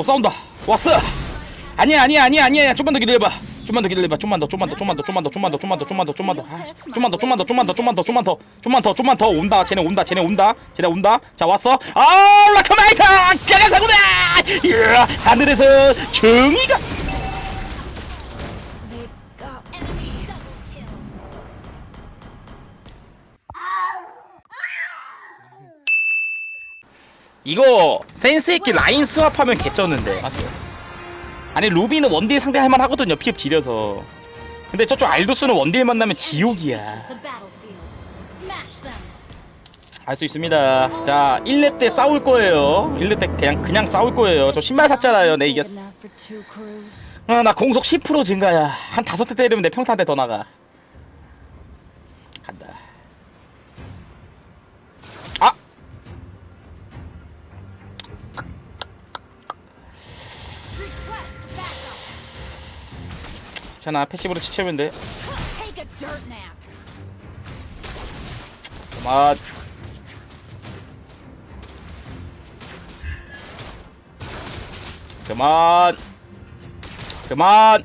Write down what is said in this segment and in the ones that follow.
어 싸운다 왔어 아니야 아니야 아니야 아니야 좀만 더 기다려봐 좀만 더 기다려봐 좀만 더 좀만 더 좀만 더 좀만 더 좀만 더 좀만 더 좀만 더 좀만 더 아, 좀만 더 좀만 더 좀만 더 좀만 더 좀만 더 좀만 더 좀만 더 온다 쟤네 온다 쟤네 온다 쟤네 온다 자 왔어 아 라커마이터 뼈가사구나 이야 하늘에서 정의가 이거 센스 있게 라인 스왑하면 개쩌는데. 맞죠? 아니 루비는 원딜 상대할 만 하거든요 피흡 지려서. 근데 저쪽 알도스는 원딜 만나면 지옥이야. 알 수 있습니다. 자 1렙 때 싸울 거예요. 1렙 때 그냥 그냥 싸울 거예요. 저 신발 샀잖아요 내 이겼어. 아, 나 공속 10% 증가야. 한 다섯 대 때리면 내 평타 한대더 나가 괜찮아 패시브로 치치면 돼 nap. 그만 그만.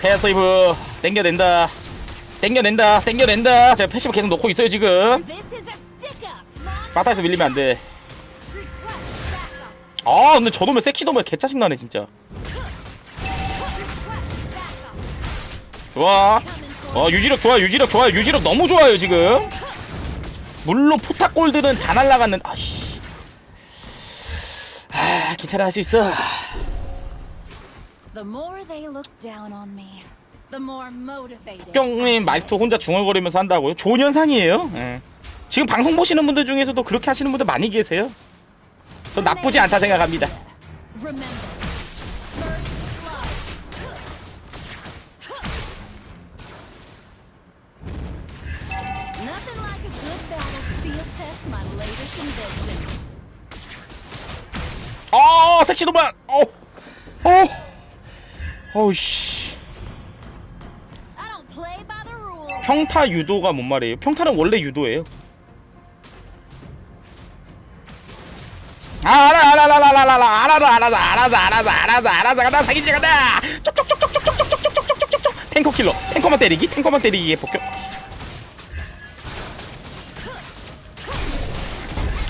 패스이브 땡겨낸다 땡겨낸다 땡겨낸다 제가 패시브 계속 놓고 있어요 지금. 바닥에서 밀리면 안돼. 아 근데 저놈의 섹시놈의 개짜증나네 진짜. 좋아 어 유지력 좋아요 유지력 좋아요 유지력 너무 좋아요 지금 물론 포탑 골드는 다 날라갔는 아씨 아 괜찮아 할 수 있어. 뿅님 말투 혼자 중얼거리면서 한다고요? 좋은 현상이에요 예. 지금 방송 보시는 분들 중에서도 그렇게 하시는 분들 많이 계세요 전 나쁘지 않다 생각합니다. 어 섹시도만 어 어. by the rules. 평타 유도가 뭔 말이에요? 평타는 원래 유도예요. 아, 알아 알아 알아 알아 알아 알아 알아서 알아서 알아서 알아서 알아서 알아서 간다 사기지 간다. 쪽쪽쪽쪽쪽쪽쪽쪽쪽쪽쪽쪽 탱커 킬러 탱커만 때리기 탱커만 때리기의 복격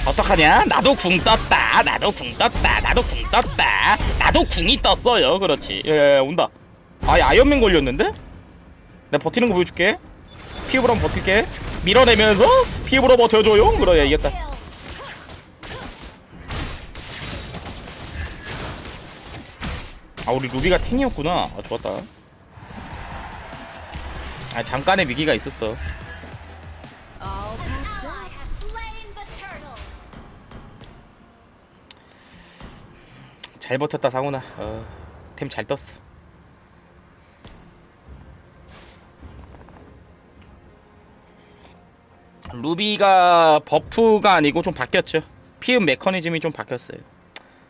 어떡하냐? 나도 궁 떴다. 나도 궁 떴다. 나도 궁 떴다. 나도 궁이 떴어요. 그렇지. 예, 예 온다. 아예 아이언맨 걸렸는데? 내가 버티는 거 보여줄게. 피부로 버틸게. 밀어내면서 피부로 버텨줘요. 그래 이겼다 아 우리 루비가 탱이었구나. 아 좋았다. 아 잠깐의 위기가 있었어. 잘 버텼다 상훈아. 어, 템잘 떴어. 루비가 버프가 아니고 좀 바뀌었죠. 피흡 메커니즘이 좀 바뀌었어요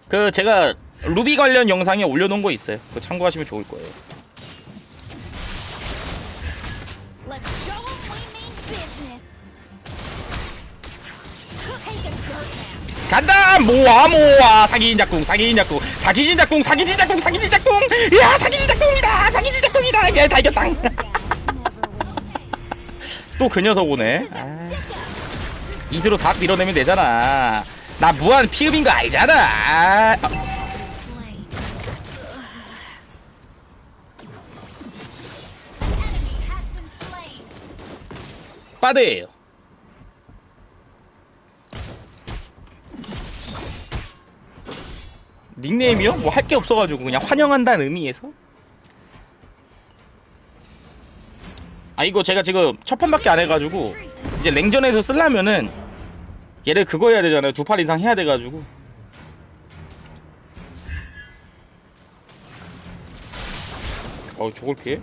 그 제가 루비 관련 영상에 올려놓은 거 있어요. 그거 참고하시면 좋을 거예요. 간다! 모아 모아! 사기진 작궁 사기진 작궁 사기진 작궁 사기진 작궁 사기진 작궁! 야 사기진 작궁이다! 사기진 작궁이다! never win. 또그 녀석 오네. 아, 이스로 싹 밀어내면 되잖아 나 무한 피흡인 거 알잖아 아. 빠드예요 닉네임이요? 뭐 할 게 없어가지고 그냥 환영한다는 의미에서 아 이거 제가 지금 첫 판밖에 안 해가지고 이제 랭전에서 쓰려면은 얘를 그거 해야 되잖아요. 두 팔 이상 해야 돼가지고. 어 저걸 피해?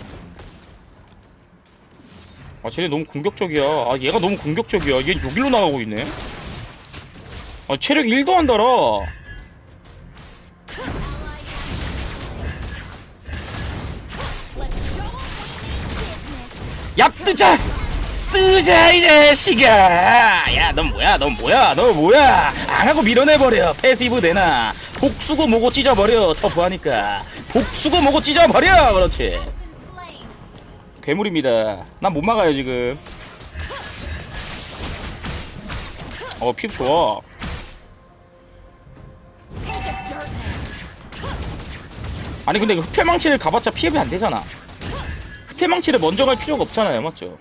아 쟤네 너무 공격적이야. 아 얘가 너무 공격적이야. 얘 여기로 나가고 있네. 아 체력 1도 안 달아. 얍 뜨자 뜨자 이 자식아 야넌 뭐야? 넌 뭐야? 너 뭐야? 안 하고 밀어내버려 패시브 되나 복수고 뭐고 찢어버려 터프하니까. 복수고 뭐고 찢어버려 그렇지. 괴물입니다. 난 못 막아요 지금. 어 피부 좋아. 아니 근데 그 흡혈망치를 가봤자 피흡이 안 되잖아. 흡혈망치를 먼저 갈 필요가 없잖아요 맞죠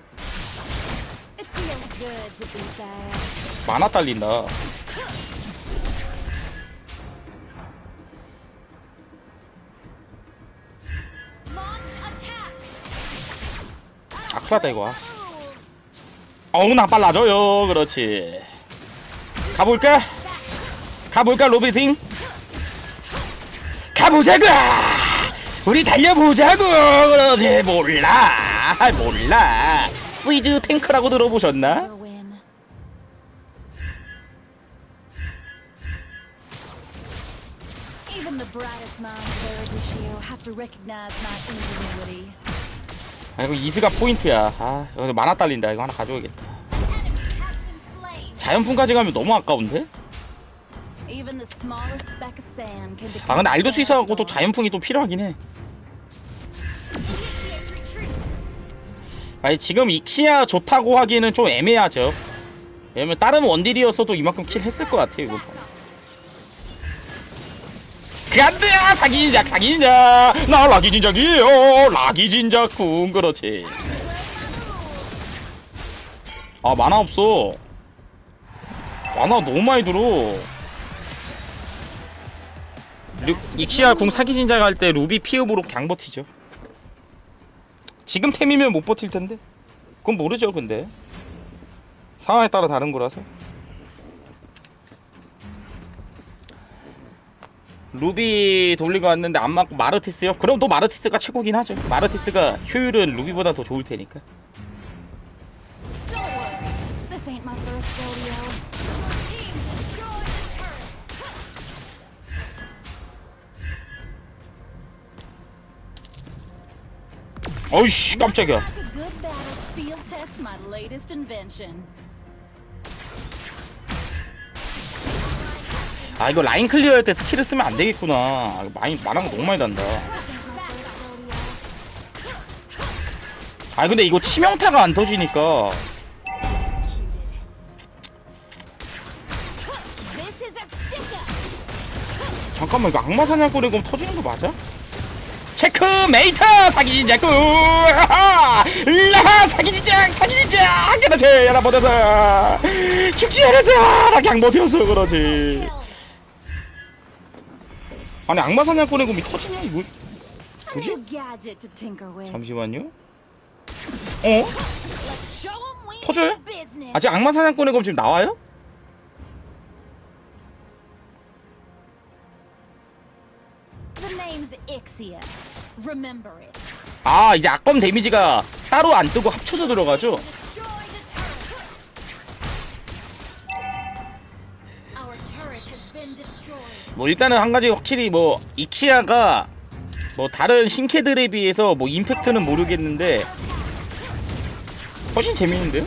만화 딸린다. 아 큰일났다 이거 어우 나 빨라져요 그렇지 가볼까? 가볼까 로비팅? 가보자고 우리 달려보자고 그러지 몰라 몰라 시즈 탱크라고 들어보셨나? 아 이거 이스가 포인트야. 아 이거 만화 딸린다. 이거 하나 slain. 자연풍까지 가면 너무 아까운데? 아 근데 알도 수 있어갖고 또 자연풍이 또 필요하긴 해. 아니 지금 익시야 좋다고 하기에는 좀 애매하죠. 왜냐면 다른 원딜이었어도 이만큼 킬 했을 것 같아요 이거 간다 사기진작 사기진작. 나 라기진작이에요. 라기진작쿵 그렇지. 아 만화 없어. 만화 너무 많이 들어. 루, 익시아 궁 사기진작 할 때 루비 피읍으로 그냥 버티죠. 지금 템이면 못 버틸 텐데. 그건 모르죠 근데. 상황에 따라 다른 거라서 루비 돌리고 왔는데 안 맞고 마르티스요? 그럼 또 마르티스가 최고긴 하죠 마르티스가 효율은 루비보다 더 좋을 테니까. 어이씨 깜짝이야 아 이거 라인 클리어할 때 스킬을 쓰면 안 되겠구나. 많이 말한 거 너무 많이 단다. 아 근데 이거 치명타가 안 터지니까. 잠깐만 이거 악마 사냥꾼의 검 터지는 거 맞아? 체크메이터! 사기진작 우하하! 라하 사기진작 사기진작 그렇지 여러분들 죽지 않아서! 나 그냥 버텨서 그러지 아니 악마 사냥꾼의 검이 터지냐 이거 뭐지? 잠시만요 어? 터져요? 아직 악마 사냥꾼의 검 지금 나와요? 아 이제 악검 데미지가 따로 안 뜨고 합쳐서 들어가죠? 뭐 일단은 한 가지 확실히 뭐 익시아가 뭐 다른 신캐들에 비해서 뭐 임팩트는 모르겠는데 훨씬 재밌는데요?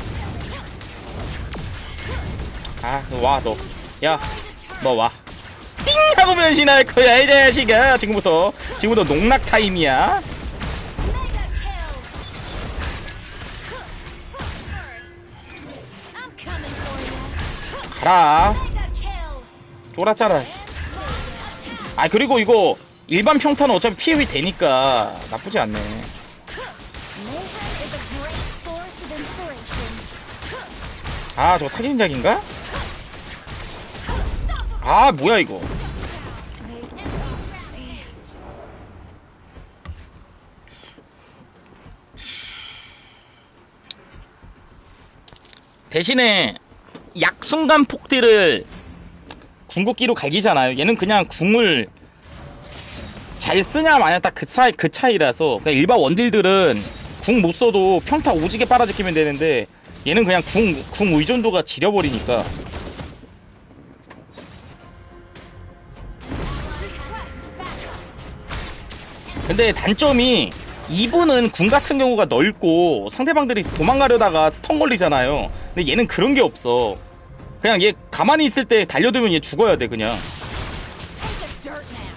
아와너야너 와. 띵 하고 변신할 거야 이 자식아 지금부터 지금부터 농락 타임이야. 가라. 쫄았잖아 아 그리고 이거 일반 평타는 어차피 피해이 되니까 나쁘지 않네. 아 저거 사기인작인가? 아 뭐야 이거 대신에 약순간 폭딜을 궁극기로 갈기잖아요. 얘는 그냥 궁을 잘 쓰냐 마냐 딱 그 차이 그 차이라서 그냥 일반 원딜들은 궁 못 써도 평타 오지게 빨아들이면 되는데 얘는 그냥 궁, 궁 의존도가 지려버리니까 근데 단점이 이분은 궁 같은 경우가 넓고 상대방들이 도망가려다가 스턴 걸리잖아요. 근데 얘는 그런 게 없어. 그냥 얘 가만히 있을 때 달려들면 얘 죽어야 돼 그냥. Take a dirt nap.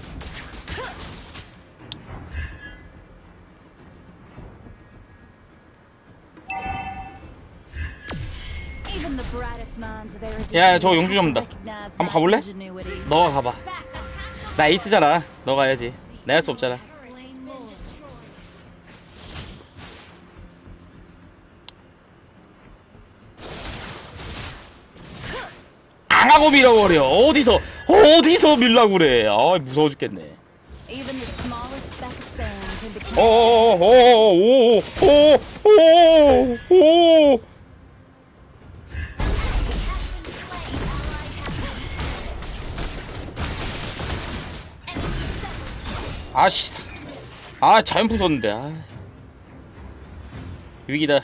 Even the brightest minds of erudition 야, 저 용주 recognize 한번 가볼래? 너가 가봐. 나 에이스잖아. 너 가야지. 내할수 없잖아. 안 하고 밀어버려. 어디서 어디서 밀라고 그래. 아 무서워 죽겠네. Even the smallest speck of sand can become 어, 어어어어어어어어어 아씨 아 자연풍 썼는데 아 위기다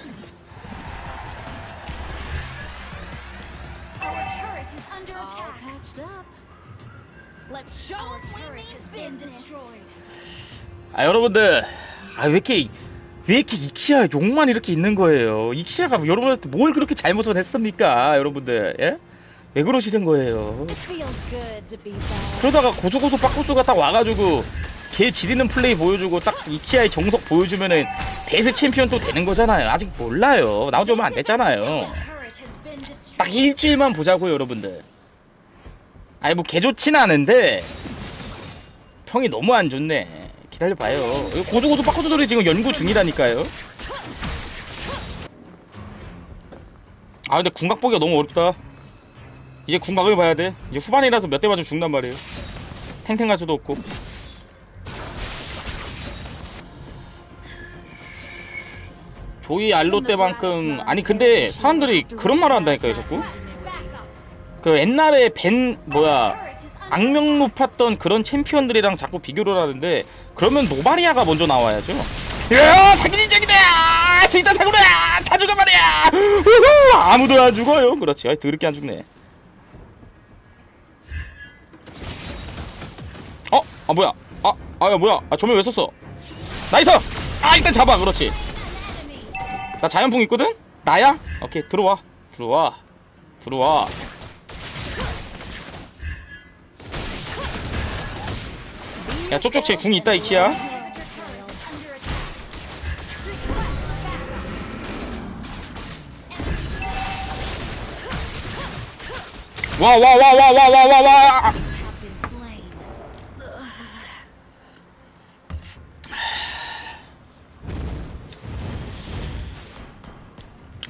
아 여러분들 아 왜 이렇게 왜 이렇게 익시아 욕만 이렇게 있는 거예요 익시아가 여러분한테 뭘 그렇게 잘못을 했습니까 여러분들 예? 왜 그러시는 거예요. 그러다가 고소고소 빠꾸스가 딱 와가지고 걔 지리는 플레이 보여주고 딱 이치아의 정석 보여주면은 대세 챔피언 또 되는 거잖아요. 아직 몰라요. 나온 지 얼마 안 됐잖아요. 딱 일주일만 보자고요, 여러분들. 아니 뭐 개 좋진 않은데 평이 너무 안 좋네. 기다려봐요. 고소고소 빠꾸스 돌이 지금 연구 중이라니까요. 아 근데 궁각 보기가 너무 어렵다. 이제 궁각을 봐야 돼. 이제 후반이라서 몇 대 맞으면 죽는단 말이에요. 탱탱 갈 수도 없고. 조이 알로 때만큼 아니 근데 사람들이 그런 말을 한다니까요 자꾸 그 옛날에 벤 뭐야 악명 높았던 그런 챔피언들이랑 자꾸 비교를 하는데 그러면 노바리아가 먼저 나와야죠. 야 사기진적이다! 스이다 사구라 다 죽어 말이야! 우후, 아무도 안 죽어요. 그렇지. 아이 더럽게 안 죽네. 어? 아 뭐야? 아, 아야 뭐야? 아 조명 왜 썼어? 나이스! 아 일단 잡아. 그렇지. 나 자연풍 있거든? 나야? 오케이 들어와. 들어와. 들어와 야 쪽쪽 쟤 궁이 있다 이키야 와 와 와 와 와 와 와와.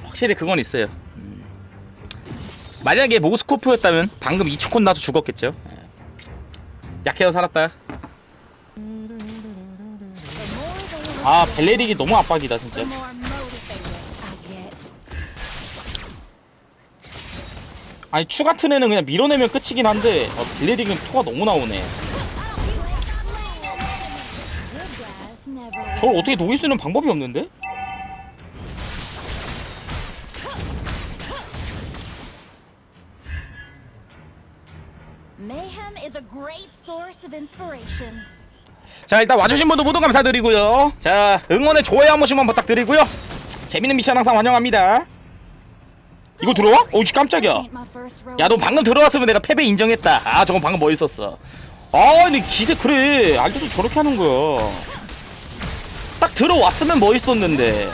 확실히 그건 있어요 음. 만약에 모스코프였다면 방금 2초콘 나서 죽었겠죠 예. 약해서 살았다 아 벨레릭이 너무 압박이다 진짜. 아니 추 같은 애는 그냥 밀어내면 끝이긴 한데 어, 벨레릭은 토가 너무 나오네 저걸 어떻게 녹일 수 있는 방법이 없는데? 자 일단 와주신 분들 모두 감사드리고요. 자 응원의 좋아요 한 번씩만 부탁드리고요. 재밌는 미션 항상 환영합니다. 이거 들어와? 깜짝이야. my first rodeo. 야너 방금 들어왔으면 내가 패배 인정했다. 아 저건 방금 멋있었어? 아니 기세 그래. 알려도 저렇게 하는 거야. 딱 들어왔으면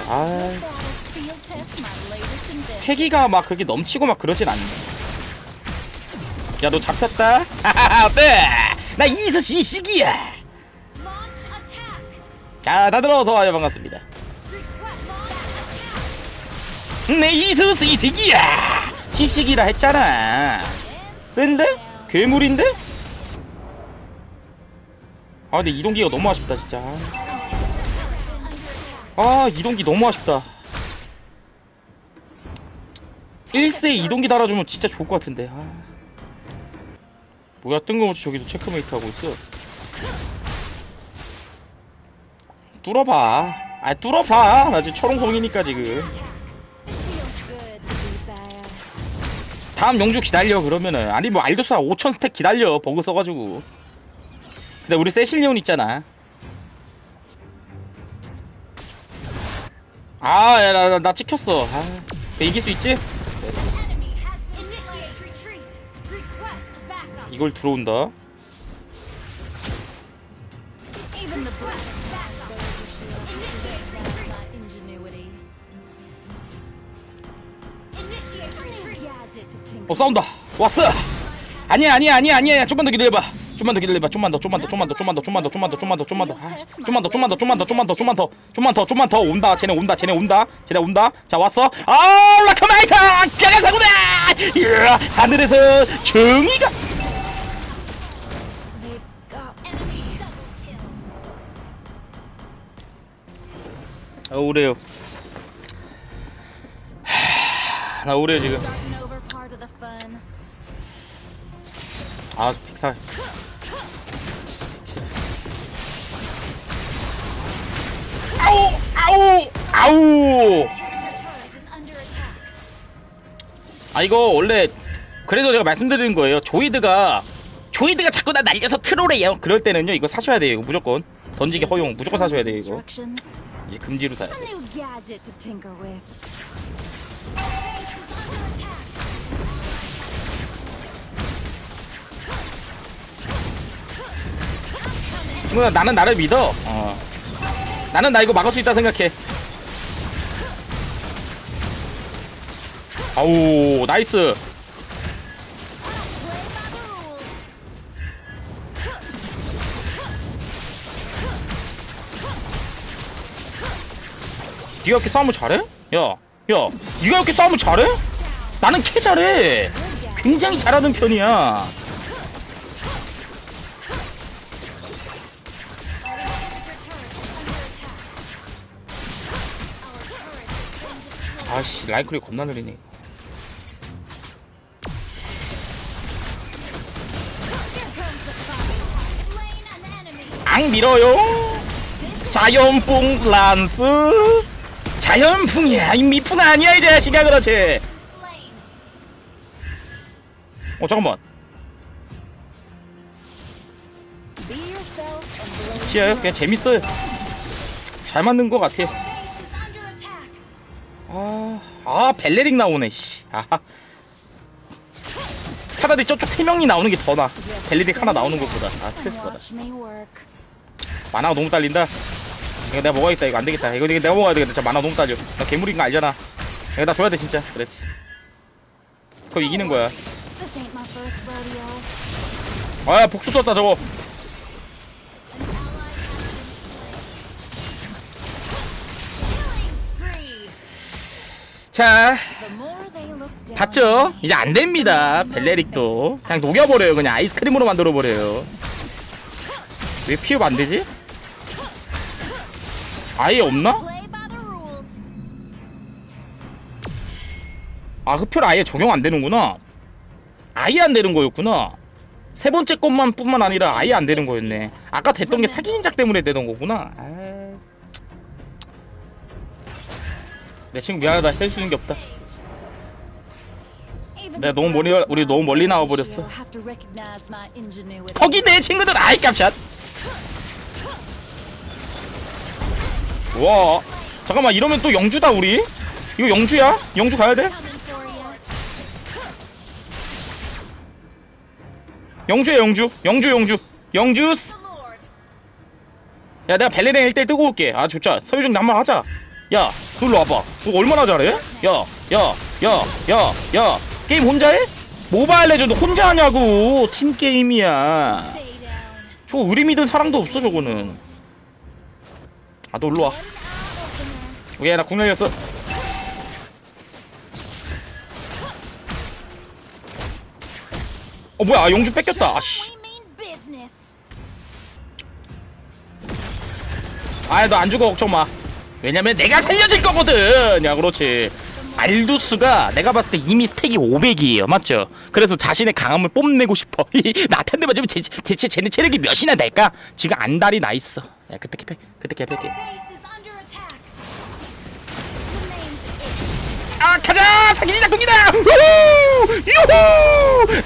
아 my latest invention. 패기가 막 그렇게 넘치고 막 그러진 않네. 야 너 잡혔다? 하하하 어때 나 Launch attack. 자 다들 어서 와요 반갑습니다 내 이스시 시기야 시식이라 했잖아 센데? 괴물인데? 아 근데 이동기가 너무 아쉽다 진짜 아 이동기 너무 아쉽다 1세 이동기 달아주면 진짜 좋을 것 같은데 아. 뭐야 뜬금없이 저기도 체크메이트 하고 있어 뚫어봐. 아 뚫어봐. 나 지금 초롱송이니까 지금. 다음 영주 기다려 그러면은. 아니 뭐 알도사 5천 스택 기다려 버그 써가지고. 근데 우리 세실리온 있잖아. 아야나 나, 나 찍혔어. 아 이길 수 있지? 이걸 들어온다 ingenuity. Initiate retreat. 어 싸운다 왔어 아니야 아니야 아니야 아니야 좀만 더 기다려봐 좀만 더 기다려봐 좀만 더 좀만 더 좀만 더 좀만 더 좀만 더 좀만 더 좀만 더 좀만 더 아, 좀만 더 좀만 더 좀만 더 좀만 더 좀만 더 좀만 더 좀만 더 온다 쟤네 온다 쟤네 온다 쟤네 온다 자 왔어 아 라카마이터 뼈가사구나 이야 하늘에서 정의가 아 우래요 하, 나 우래요 지금. 아 픽살 아우 아우 아우. 아 이거 원래 그래서 제가 말씀드리는 거예요 조이드가 조이드가 자꾸 나 날려서 트롤해요 그럴 때는요 이거 사셔야 돼요 이거 무조건 던지기 허용 무조건 사셔야 돼요 이거. 이제 금지로 사야 돼 new gadget to tinker with. Base is under attack. 친구야 나는 나를 믿어 어. 나는 나 이거 막을 수 있다 생각해 아우 나이스 네가 이렇게 싸움을 잘해? 야, 야, 네가 이렇게 싸움을 잘해? 나는 개 잘해. 굉장히 잘하는 편이야. 아씨, 라이클이 겁나 느리네. 앙 밀어요. 자연풍 란스. 자연풍이야. 이 미풍 아니야 이 자식아 그렇지. 어 잠깐만. 지어요. 그냥 재밌어요. 잘 맞는 것 같아. 아, 아 벨레릭 나오네. 씨. 아. 차라리 저쪽 세 명이 나오는 게 더 나. 벨레릭 하나 나오는 것보다. 아 스트레스 받아. 만화가 너무 딸린다. 이거 내가 먹어야겠다. 이거 안 되겠다. 이거 내가 먹어야 되겠다. 진짜 만화 너무 딸려. 나 괴물인 거 알잖아. 이거 나 줘야 돼 진짜. 그렇지. 그럼 이기는 거야. 아 복수 떴다 저거. 자. 봤죠? 이제 안 됩니다. 벨레릭도 그냥 녹여버려요. 그냥 아이스크림으로 만들어버려요. 왜 피업 안 되지? 아예 없나? 아 흡혈 아예 적용 안 되는구나. 아예 안 되는 거였구나. 세 번째 것만 뿐만 아니라 아예 안 되는 거였네. 아까 됐던 게 사기 인작 때문에 되는 거구나. 아... 내 친구 미안하다. 할 수 있는 게 없다. 내가 너무 멀리 우리 너무 멀리 나와 버렸어. 거기 내 친구들 아이 깜샷. 와 잠깐만 이러면 또 영주다 우리. 이거 영주야? 영주 가야 돼? Coming for you. 영주야 영주. 영주 영주. 영주스. 야 내가 벨레렌 1대 뜨고 올게 아 좋자 서유정 한번 하자 야 놀러 와봐 너 얼마나 잘해? 야 야 야 야 야 게임 혼자 해? 모바일 레전드 혼자 하냐고 팀 게임이야 Stay down. 저 의리 믿은 사람도 없어 저거는 아 너 일로 와. 오케이 나 국내였어. 어 뭐야? 아, 영주 뺏겼다. 아씨. 아이 너안 죽어. 걱정 마. 왜냐면 내가 살려줄 거거든. 야 그렇지. 알두스가 내가 봤을 때 이미 스택이 500이에요. 맞죠? 그래서 자신의 강함을 뽐내고 싶어. 나한테 맞으면 제, 대체 쟤네 체력이 몇이나 될까? 지금 안달이 나 있어 야 그때 캐패 그때 캐패 아 가자! 사기장 공이다! 우후! 유후!